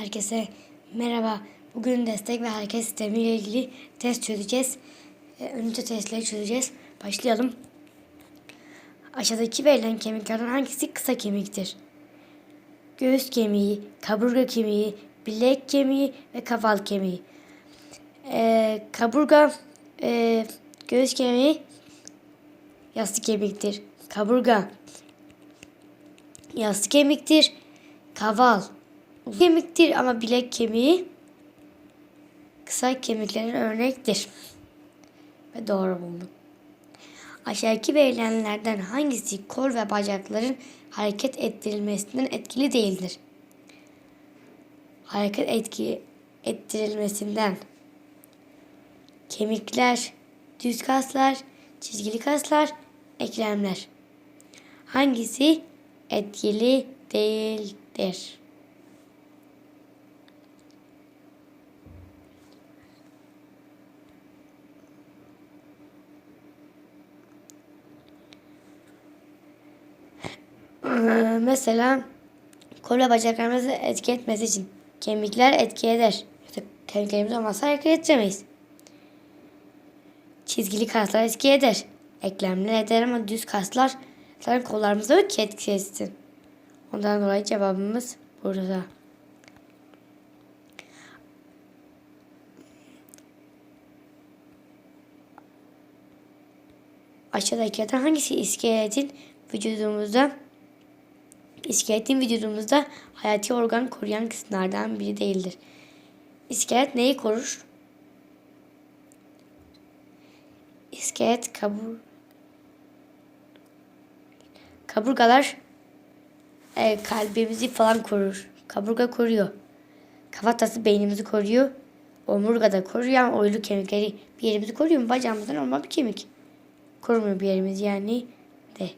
Herkese merhaba. Bugün destek ve hareket sistemi ile ilgili test çözeceğiz. Ee, Ünite testleri çözeceğiz. Başlayalım. Aşağıdaki verilen kemiklerden hangisi kısa kemiktir? Göğüs kemiği, kaburga kemiği, bilek kemiği ve kaval kemiği. Ee, kaburga, e, göğüs kemiği yassı kemiktir. Kaburga yassı kemiktir. Kaval kemiktir ama bilek kemiği kısa kemiklerin örnektir. Ve doğru buldum. Aşağıdaki verilenlerden hangisi kol ve bacakların hareket ettirilmesinden etkili değildir? Hareket etki ettirilmesinden kemikler, düz kaslar, çizgili kaslar, eklemler. Hangisi etkili değildir? Ee, mesela kol ve bacaklarımızı etki etmesi için kemikler etki eder. Yoksa kemiklerimiz olmazsa hareket ettiremeyiz. Çizgili kaslar etki eder. Eklemler eder ama düz kaslar zaten ki etki etsin. Ondan dolayı cevabımız burada. Aşağıdakilerden hangisi iskeletin vücudumuzda İskeletin vücudumuzda hayati organ koruyan kısımlardan biri değildir. İskelet neyi korur? İskelet kabur kaburgalar e, kalbimizi falan korur. Kaburga koruyor. Kafatası beynimizi koruyor. Omurga da koruyor oylu kemikleri bir yerimizi koruyor mu? Bacağımızdan normal bir kemik. Korumuyor bir yerimiz yani de.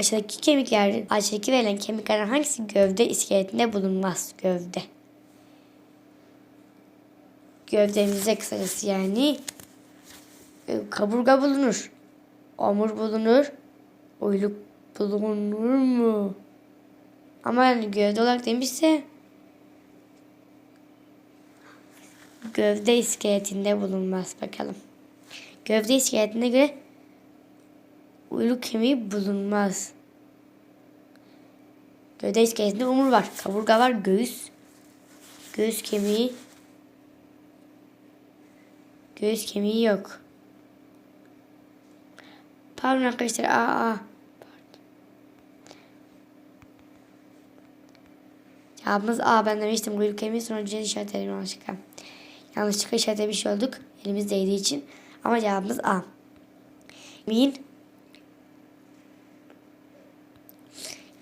Aşağıdaki kemikler, aşağıdaki verilen kemiklerden hangisi gövde iskeletinde bulunmaz? Gövde. Gövdemizde kısacası yani e, kaburga bulunur. Omur bulunur. Uyluk bulunur mu? Ama yani gövde olarak demişse gövde iskeletinde bulunmaz. Bakalım. Gövde iskeletine göre uyluk kemiği bulunmaz. Gövde iskeletinde omur var. Kaburga var. Göğüs. Göğüs kemiği. Göğüs kemiği yok. Pardon arkadaşlar. Aa, aa. Cevabımız A. Ben demiştim kuyruk kemiği sonra C işaretledim yanlışlıkla. Yanlışlıkla işaretlemiş olduk. Elimiz değdiği için. Ama cevabımız A. Kemiğin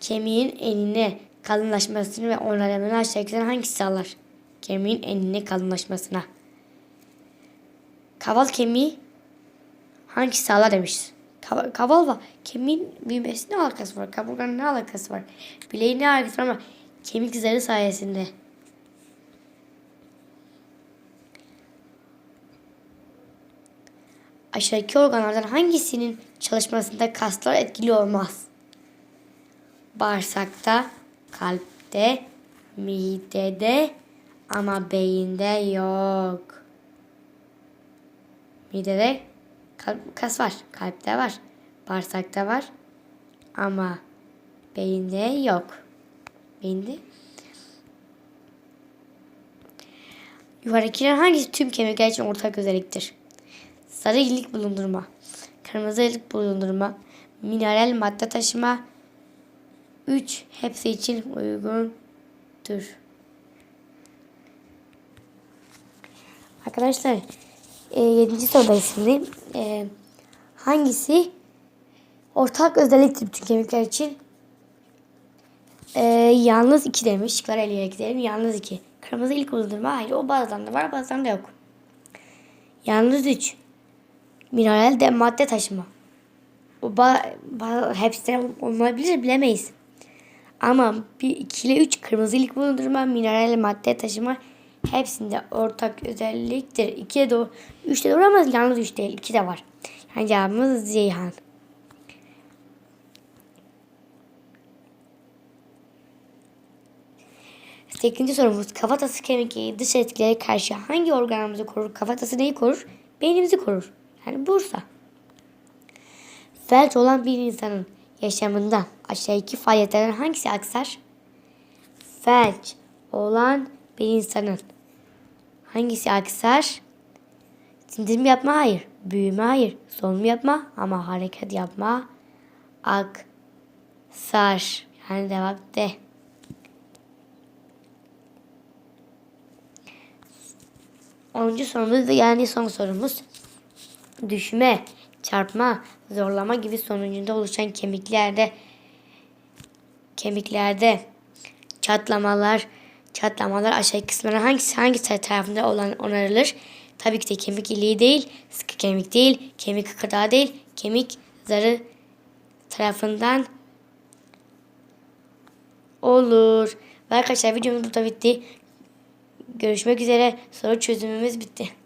kemiğin enine kalınlaşmasını ve onarımını aşağıdakilerden hangisi sağlar? Kemiğin enine kalınlaşmasına. Kaval kemiği hangisi sağlar demiş. Kaval, kaval var. Kemiğin büyümesi ne alakası var? Kaburganın ne alakası var? Bileğin ne alakası var ama kemik zarı sayesinde. Aşağıdaki organlardan hangisinin çalışmasında kaslar etkili olmaz? Bağırsakta, kalpte, midede ama beyinde yok. Midede kalp, kas var, kalpte var, bağırsakta var ama beyinde yok. Beyinde Yukarıdakilerin hangisi tüm kemikler için ortak özelliktir? Sarı ilik bulundurma, kırmızı ilik bulundurma, mineral madde taşıma, 3 hepsi için uygundur. Arkadaşlar e, 7. sorudayız şimdi. E, hangisi ortak özelliktir bütün kemikler için? E, yalnız 2 demiş. Şıkları eleyerek gidelim. Yalnız 2. Kırmızı ilk bulundurma. Hayır o bazılarında var bazılarında yok. Yalnız 3. Mineral de madde taşıma. O ba, ba, hepsi olmayabilir bilemeyiz. Ama bir 2 ile 3 kırmızılık bulundurma, mineral madde taşıma hepsinde ortak özelliktir. 2 de doğru, 3 de doğru ama yalnız 3 değil. 2 de var. Yani cevabımız Zeyhan. 8. sorumuz kafatası kemikleri dış etkilere karşı hangi organımızı korur? Kafatası neyi korur? Beynimizi korur. Yani Bursa. Felç olan bir insanın yaşamında aşağıdaki faaliyetlerden hangisi aksar? Felç olan bir insanın hangisi aksar? Sindirim yapma hayır. Büyüme hayır. Solunum yapma ama hareket yapma aksar. Yani cevap D. Onuncu sorumuz yani son sorumuz. Düşme, çarpma, zorlama gibi sonucunda oluşan kemiklerde kemiklerde çatlamalar çatlamalar aşağı kısmına hangisi hangi tarafında olan onarılır? Tabii ki de kemik iliği değil, sıkı kemik değil, kemik kıkırdağı değil, kemik zarı tarafından olur. Ve arkadaşlar videomuz burada bitti. Görüşmek üzere. Soru çözümümüz bitti.